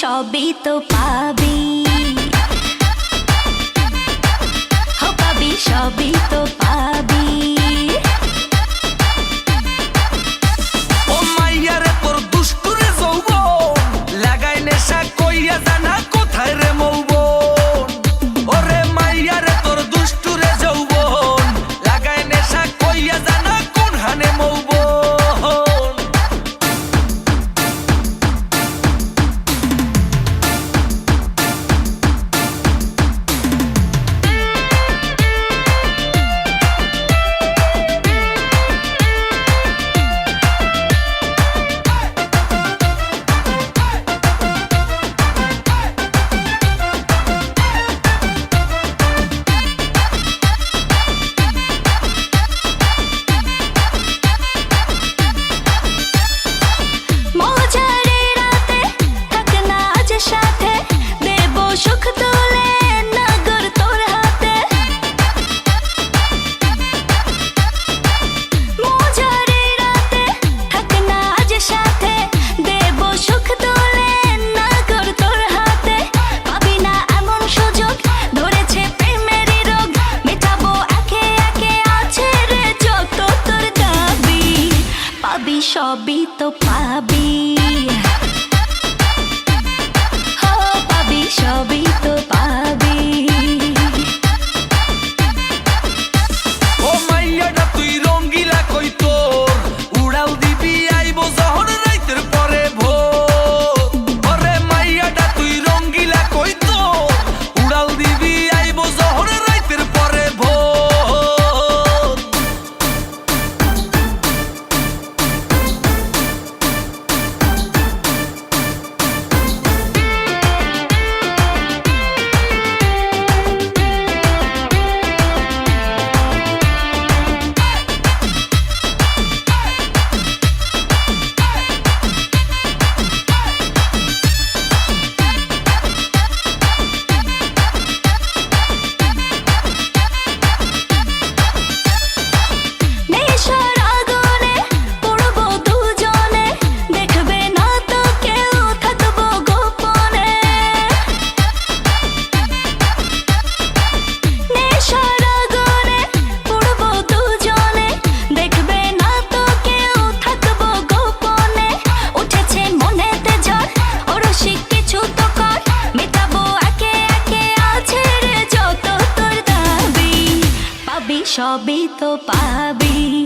সবই তো পাবি। হো, পাবি, সবই তো পাবি। লাগাই নেশা কইয়া জানা, কোথায় রে মৌব সবই তো পাবি। সবই তো পাবি।